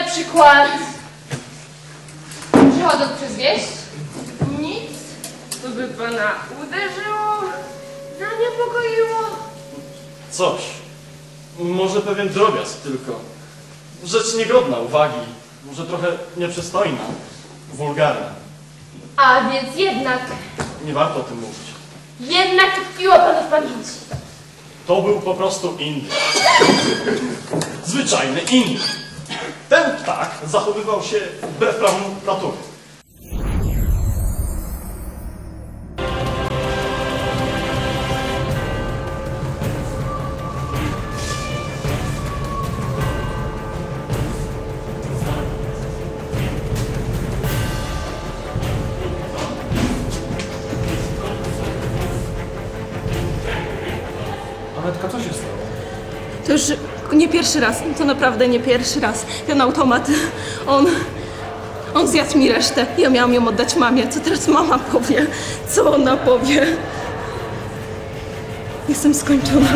skład. Przychodzą przez wieść? Nic, co by pana uderzyło, zaniepokoiło. Coś. Może pewien drobiazg tylko. Rzecz niegodna uwagi. Może trochę nieprzystojna. Wulgarna. A więc jednak, Nie warto o tym mówić. jednak tkwiło panu w pamięci. To był po prostu Indy. Zwyczajny Indy. Ten ptak zachowywał się wbrew prawom natury. Anetka, co się stało? To już nie pierwszy raz, to naprawdę nie pierwszy raz. Ten automat, on, on zjadł mi resztę. Ja miałam ją oddać mamie. Co teraz mama powie? Co ona powie? Jestem skończona.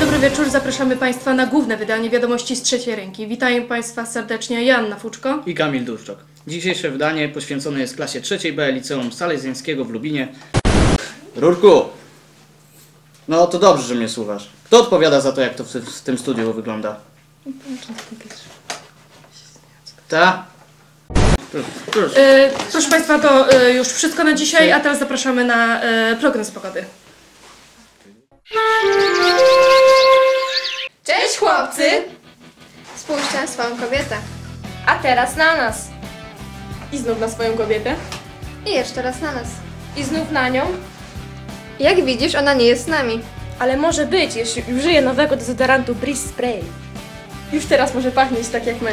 Dobry wieczór, zapraszamy Państwa na główne wydanie wiadomości z trzeciej ręki. Witają Państwa serdecznie Joanna Fuczko. i Kamil Durczok. Dzisiejsze wydanie poświęcone jest klasie trzeciej B Liceum Salezjańskiego w Lubinie. Rurku! No to dobrze, że mnie słuchasz. Kto odpowiada za to, jak to w, w tym studiu wygląda? Ta? Proszę, proszę. E, proszę Państwa, to e, już wszystko na dzisiaj, a teraz zapraszamy na e, program z pogody. Cześć chłopcy! Spójrzcie na swoją kobietę. A teraz na nas. I znów na swoją kobietę. I jeszcze raz na nas. I znów na nią. Jak widzisz, ona nie jest z nami. Ale może być, jeśli użyję nowego dezodorantu Breeze Spray. Już teraz może pachnieć tak jak my.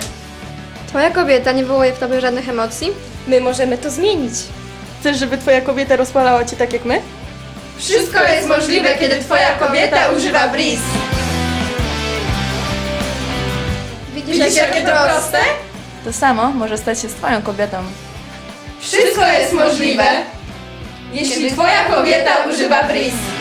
Twoja kobieta nie wywołuje w tobie żadnych emocji? My możemy to zmienić. Chcesz, żeby Twoja kobieta rozpalała Cię tak jak my? Wszystko jest możliwe, kiedy twoja kobieta używa Breeze. Widzisz, Widzisz, jakie to proste? To samo może stać się z twoją kobietą. Wszystko jest możliwe, jeśli twoja kobieta używa Breeze.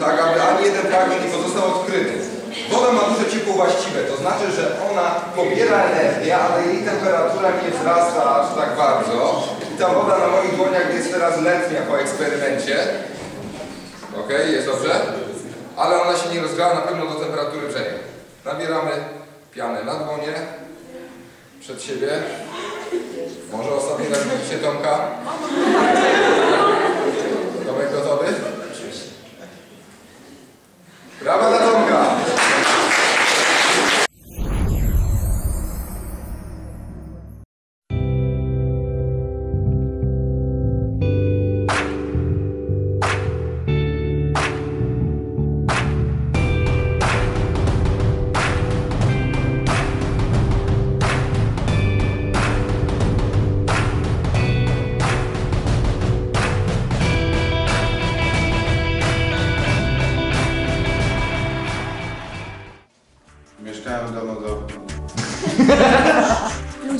Tak aby ani jeden fragment nie pozostał odkryty. Woda ma duże ciepło właściwe, to znaczy, że ona pobiera energię, ale jej temperatura nie wzrasta aż tak bardzo. I ta woda na moich dłoniach jest teraz letnia po eksperymencie. Ok, jest dobrze? Ale ona się nie rozgrała na pewno do temperatury brzegu. Nabieramy pianę na dłonie, przed siebie. Może ostatni raz widzicie Tomka?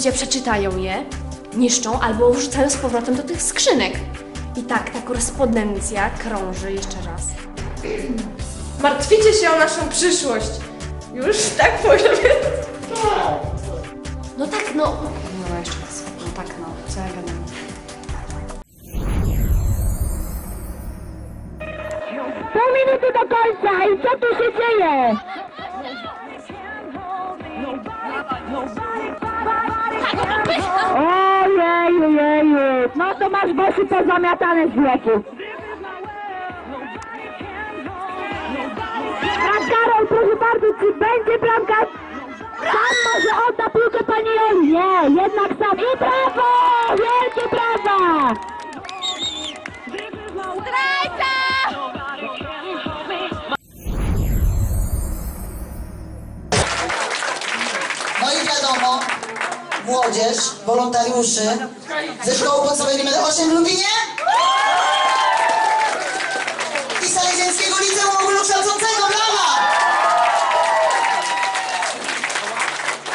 ludzie przeczytają je, niszczą albo wrzucają z powrotem do tych skrzynek. I tak ta korespondencja krąży jeszcze raz. Martwicie się o naszą przyszłość. Już tak możemy. No tak, no. No jeszcze raz. No tak, no. Co ja gadam? Pół minuty do końca i co tu się dzieje? To masz bossy pozamiatane z wieku. Karol, proszę bardzo, czy będzie bramka? Sam może odda piłkę pani Joli. Nie, jednak sam. I brawo! Wielkie brawa! No i wiadomo, młodzież, wolontariuszy ze szkoły podstawowej nr 8 w Lubinie i Salezjańskiego Liceum Ogólnokształcącego. Brawa!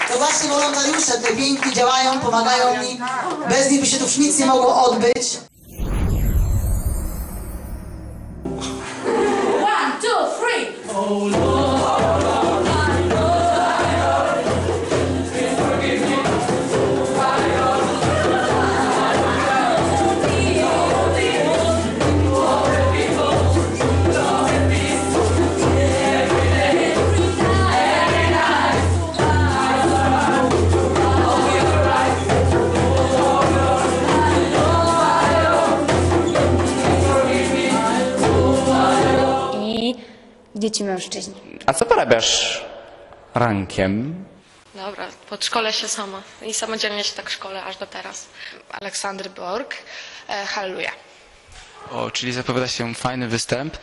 To właśnie wolontariusze te pięknie działają, pomagają mi. Bez nich by się tu już nic nie mogło odbyć. One, two, three! Dzieci mężczyźni. A co porabiasz rankiem? Dobra, podszkolę się sama i samodzielnie się tak szkolę aż do teraz. Aleksandry Borg, e, Halleluja. O, czyli zapowiada się fajny występ.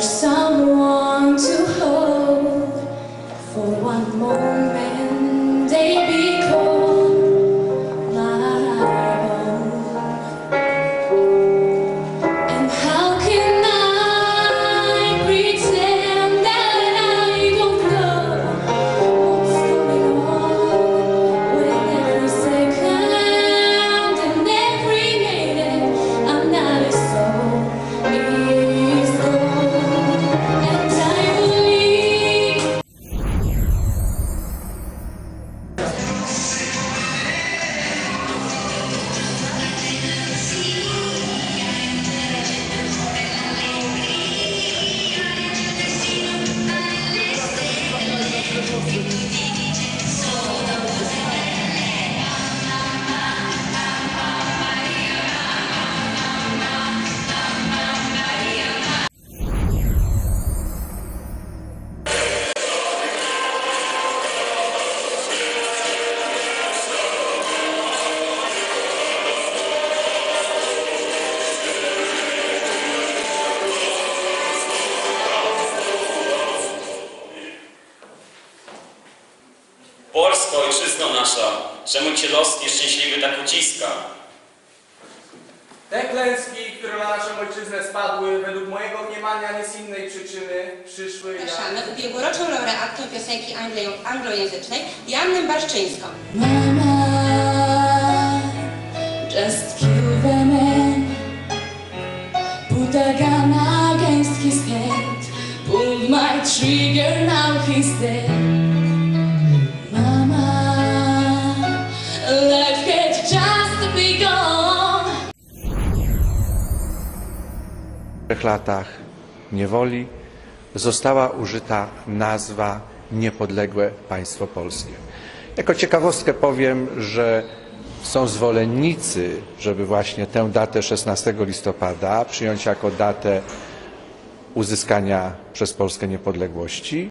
for some czemu Cię los nieszczęśliwy tak uciska? Te klęski, które na naszą ojczyznę spadły, według mojego mniemania nie z innej przyczyny przyszły jak... Zapraszamy ubiegłoroczną laureatkę piosenki anglo- anglojęzycznej Joannę Barszczyńską. Mama, just kill the man. Put a gun against his head. Pulled my trigger, now he's dead. Trzech latach niewoli została użyta nazwa niepodległe państwo polskie. Jako ciekawostkę powiem, że są zwolennicy, żeby właśnie tę datę 16 listopada przyjąć jako datę uzyskania przez Polskę niepodległości.